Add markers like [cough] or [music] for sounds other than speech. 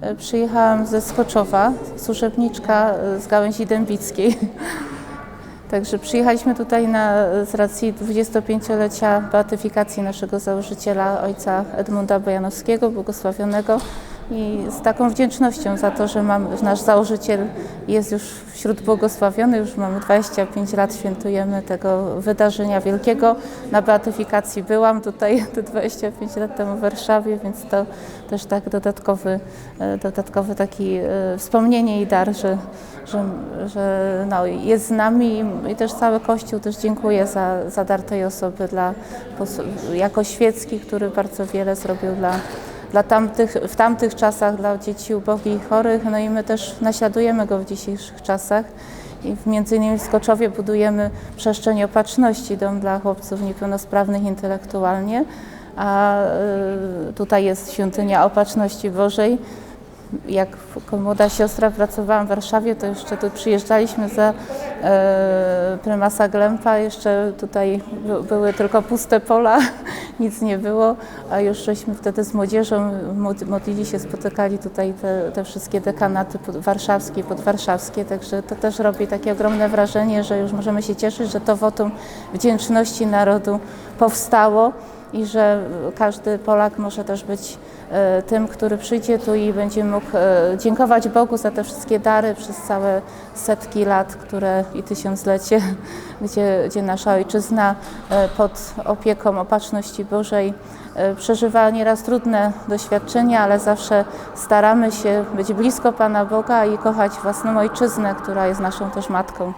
E, Przyjechałam ze Skoczowa, służebniczka e, z gałęzi dębickiej. [laughs] Także przyjechaliśmy tutaj na, z racji 25-lecia beatyfikacji naszego założyciela, ojca Edmunda Bojanowskiego, błogosławionego i z taką wdzięcznością za to, że mam, nasz założyciel jest już wśród błogosławionych, już mamy 25 lat, świętujemy tego wydarzenia wielkiego. Na beatyfikacji byłam tutaj [laughs] te 25 lat temu w Warszawie, więc to też tak dodatkowy, e, dodatkowy taki e, wspomnienie i dar, że, że, że no, jest z nami i- też cały Kościół też dziękuję za, za dar tej osoby dla, jako świecki, który bardzo wiele zrobił dla, dla tamtych, w tamtych czasach dla dzieci ubogich i chorych, no i my też naśladujemy go w dzisiejszych czasach. I między innymi w Skoczowie budujemy przestrzeń opatrzności, dom dla chłopców niepełnosprawnych intelektualnie, a y, tutaj jest świątynia opatrzności Bożej jak jako młoda siostra pracowałam w Warszawie, to jeszcze tu przyjeżdżaliśmy za e, prymasa Glempa, jeszcze tutaj by- były tylko puste pola, [laughs] nic nie było, a już żeśmy wtedy z młodzieżą mod- modlili się, spotykali tutaj te, te wszystkie dekanaty pod- warszawskie i podwarszawskie, także to też robi takie ogromne wrażenie, że już możemy się cieszyć, że to wotum wdzięczności narodu powstało i że każdy Polak może też być e, tym, który przyjdzie tu i będzie mógł e, dziękować Bogu za te wszystkie dary przez całe setki lat, które i tysiąclecie, [laughs] gdzie, gdzie nasza ojczyzna e, pod opieką opatrzności Bożej przeżywa nieraz trudne doświadczenia, ale zawsze staramy się być blisko Pana Boga i kochać własną ojczyznę, która jest naszą też matką.